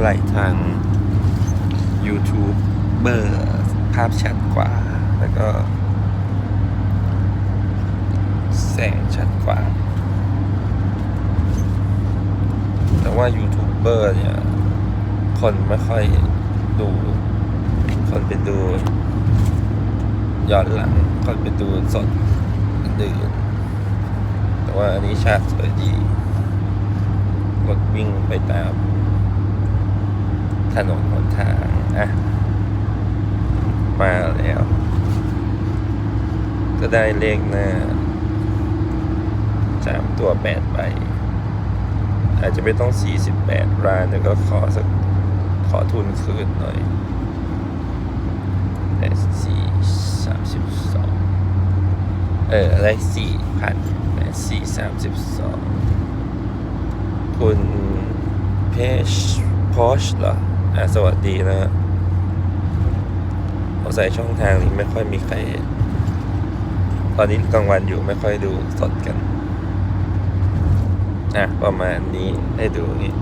ไหร่ทาง YouTube เบอร์ภาพชัดกว่า แล้วก็ แสงชัดกว่า แต่ว่ายูทูบเบอร์เนี่ย คนไม่ค่อยดู คนไปดูย้อนหลัง คนไปดูสดอื่นแต่ว่าอันนี้ฉากสวยดีรถวิ่งไปตาม ถนนหนทางอะมาแล้ว ก็ได้เลขหน้าสามตัวแปดใบ อาจจะไม่ต้องสี่สิบแปดรานแต่ก็ขอสักขอทุนคืนหน่อยได้สี่สามสิบสองเออได้สี่พันได้สี่สามสิบสองคุณเพชพอชเหรออะ สวัสดีนะฮะเอาใส่ช่องทางนี้ไม่ค่อยมีใคร ตอนนี้กลางวันอยู่ไม่ค่อยดูสดกัน อะ ประมาณนี้ให้ดูนี่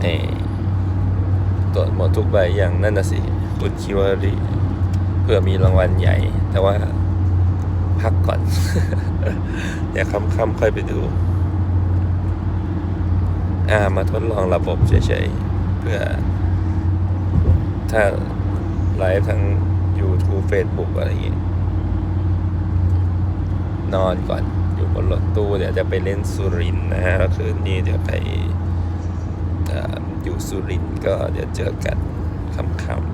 เอตรวจหมดทุกใบอย่างนั่นนะสิคุณคิวารีเพื่อมีรางวัลใหญ่ แต่ว่าพักก่อน เดี๋ยวค่ำๆค่อยไปดูามาทดลองระบบเฉยๆ เพื่อ ถ้าไลฟ์ทั้ง YouTube Facebook อะไรอย่างงี้นอนก่อนอยู่บนรถตู้เดี๋ยวจะไปเล่นสุรินนะฮะคืนนี้เดี๋ยวไปออยู่สุรินก็เดี๋ยวเจอกันค่ำๆ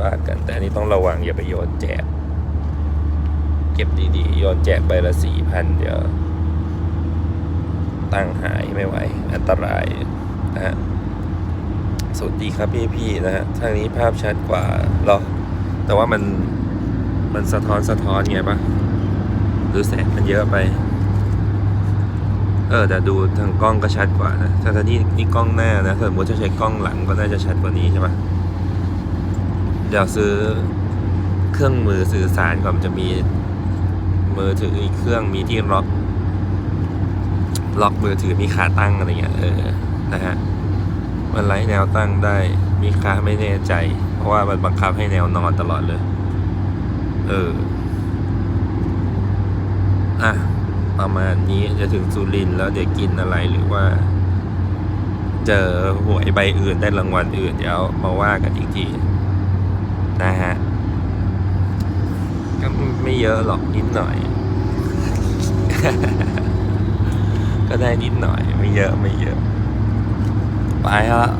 ว่ากันแต่อันนี้ต้องระวังอย่าไปโยนแจก เก็บดีๆ โยนแจกใบละสี่พันเดี๋ยว ตั้งหายไม่ไหว อันตรายนะฮะสวัสดีครับพี่ๆนะฮะทางนี้ภาพชัดกว่าหรอ แต่ว่ามันมันสะท้อนสะท้อนไงปะหรือแสงมันเยอะไป เออ แต่ดูทางกล้องก็ชัดกว่านะถ้าที่นี่กล้องหน้านะสมมติจะใช้กล้องหลังก็น่าจะชัดกว่านี้ใช่ปะเดี๋ยวซื้อเครื่องมือสื่อสารก่อนมันจะมีมือถืออีกเครื่องมีที่ล็อก ล็อกมือถือมีขาตั้งอะไรเงี้ยเออนะฮะมันไล่แนวตั้งได้มีค่าไม่แน่ใจ เพราะว่ามันบังคับให้แนวนอนตลอดเลย เอออะประมาณนี้จะถึงสุรินทร์แล้วเดี๋ยวกินอะไรหรือว่า เจอหวยใบอื่นได้รางวัลอื่นเดี๋ยวมาว่ากันอีกทีนะฮะก็ไม่เยอะหรอกนิดหน่อย ได้นิดหน่อย ไม่เยอะไม่เยอะ ไปฮะ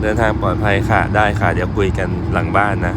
เดินทางปลอดภัยค่ะ ได้ค่ะ เดี๋ยวคุยกันหลังบ้านนะ